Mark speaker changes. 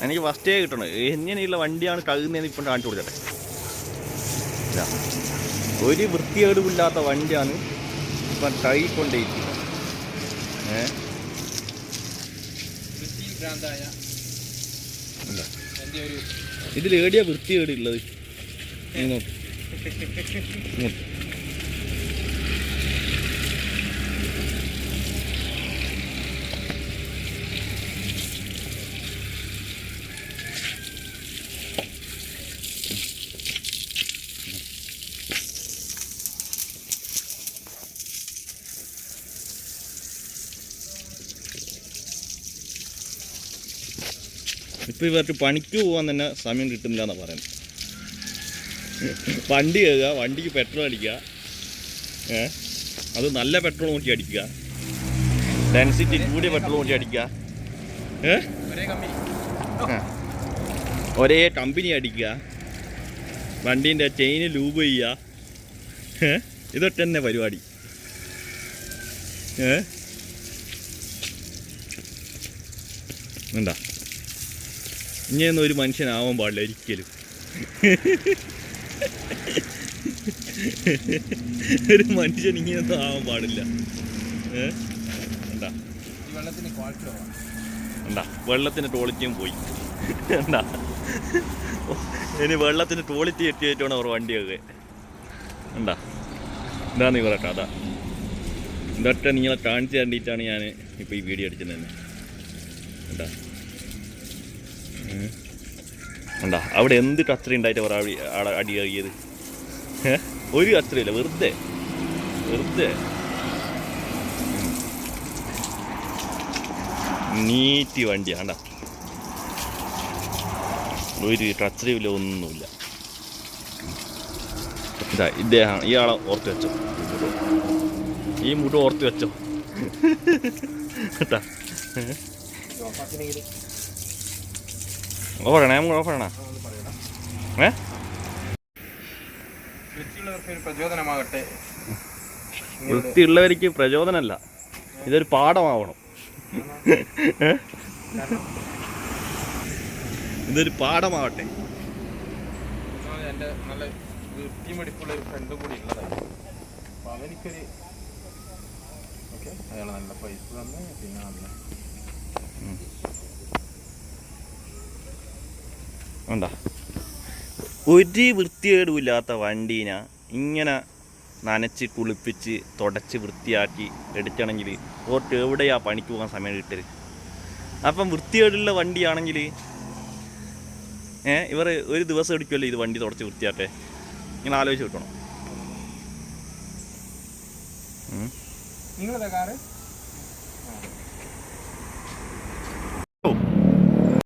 Speaker 1: എനിക്ക് ഫസ്റ്റേ കിട്ടണം. എങ്ങനെയുള്ള വണ്ടിയാണ് കഴുകുന്നതെന്ന് ഇപ്പം കാണിച്ചു കൊടുക്കട്ടെ ഒരു വൃത്തികേടുമില്ലാത്ത വണ്ടിയാണ് ഇപ്പം കഴുകിക്കൊണ്ടേയിരിക്കുന്നത് ഏ? ഇതിൽ എവിടെയാ വൃത്തികേട് ഉള്ളത് ഇങ്ങോട്ട് ഇവർക്ക് പണിക്ക് പോകാൻ തന്നെ സമയം കിട്ടുന്നില്ല എന്നാണ് പറയുന്നത്. വണ്ടി കഴുകുക വണ്ടിക്ക് പെട്രോൾ അടിക്കുക അത് നല്ല പെട്രോൾ നോക്കി അടിക്കുക. ഡെൻസിറ്റി കൂടിയ പെട്രോൾ നോക്കി അടിക്കുക.
Speaker 2: ഒരേ കമ്പനി
Speaker 1: അടിക്കുക. വണ്ടീന്റെ ചെയിന് ലൂബ് ചെയ്യുക. ഇതൊക്കെ തന്നെ പരിപാടി. ഏ? എന്താ? ഇനിയൊന്നും ഒരു മനുഷ്യനാവാൻ പാടില്ല ഒരിക്കലും. ഒരു മനുഷ്യൻ ഇങ്ങനെയൊന്നും ആവാൻ പാടില്ല. എന്താ? എന്താ? വെള്ളത്തിന്റെ ടോളിറ്റിയും പോയി. എന്താ? ഇനി വെള്ളത്തിന്റെ ടോളിറ്റി എത്തിയിട്ടാണ് അവർ വണ്ടിയൊക്കെ. എന്താ? എന്താന്ന് ഇവരെ കഥ ഇതൊക്കെ നിങ്ങളെ കാണിച്ചു കണ്ടിട്ടാണ് ഞാൻ ഇപ്പോൾ ഈ വീഡിയോ അടിച്ചത് തന്നെ. എന്താ? എന്താ അവിടെ എന്ത് അത്ര ഉണ്ടായിട്ട് അവർ അടി ആടെ അടി ഒരു കത്രയില്ല വെറുതെ. വെറുതെ. നീറ്റ് വണ്ടിയാണ്ട ഒരു ടച്ചറിയില്ല ഒന്നുമില്ല. ഇതാ ഇദ്ദേഹം ഇയാളെ ഓർത്ത് വെച്ചോ. ഈ മുട്ട ഓർത്ത് വെച്ചോ. കേട്ടാ നമുക്ക് ഓഫാണ
Speaker 2: ഒന്ന് പറയണം.
Speaker 1: ഏ?
Speaker 2: വൃത്തിയുള്ളവർക്ക് ഒരു പ്രചോദനമാകട്ടെ.
Speaker 1: വൃത്തിയുള്ളവർക്ക് പ്രചോദനമല്ല. ഇതൊരു പാഠമാവണം. ഇതൊരു പാഠമാവട്ടെ.
Speaker 2: എന്റെ നല്ല വൃത്തിമെടുപ്പുള്ള ഒരു ഫ്രണ്ടും കൂടി ഉള്ളതാണ് അവനിക്കൊരു ഓക്കെ അയാൾ നല്ല പൈസ തന്ന് പിന്നെ നല്ല
Speaker 1: വേണ്ട ഒരു വൃത്തികേടുമില്ലാത്ത വണ്ടീനെ ഇങ്ങനെ നനച്ച് കുളിപ്പിച്ച് തുടച്ച് വൃത്തിയാക്കി എടുക്കണമെങ്കിൽ ഓർട്ട് എവിടെയാ പണിക്ക് പോകാൻ സമയം കിട്ടരുത് അപ്പം വൃത്തികേടുള്ള വണ്ടിയാണെങ്കിൽ ഏ ഇവർ ഒരു ദിവസം എടുക്കുമല്ലോ ഇത് വണ്ടി തുടച്ച് വൃത്തിയാക്കേ ഇങ്ങനെ ആലോചിച്ച് കിട്ടണം ഉം.
Speaker 2: നിങ്ങളതാ കാറ്?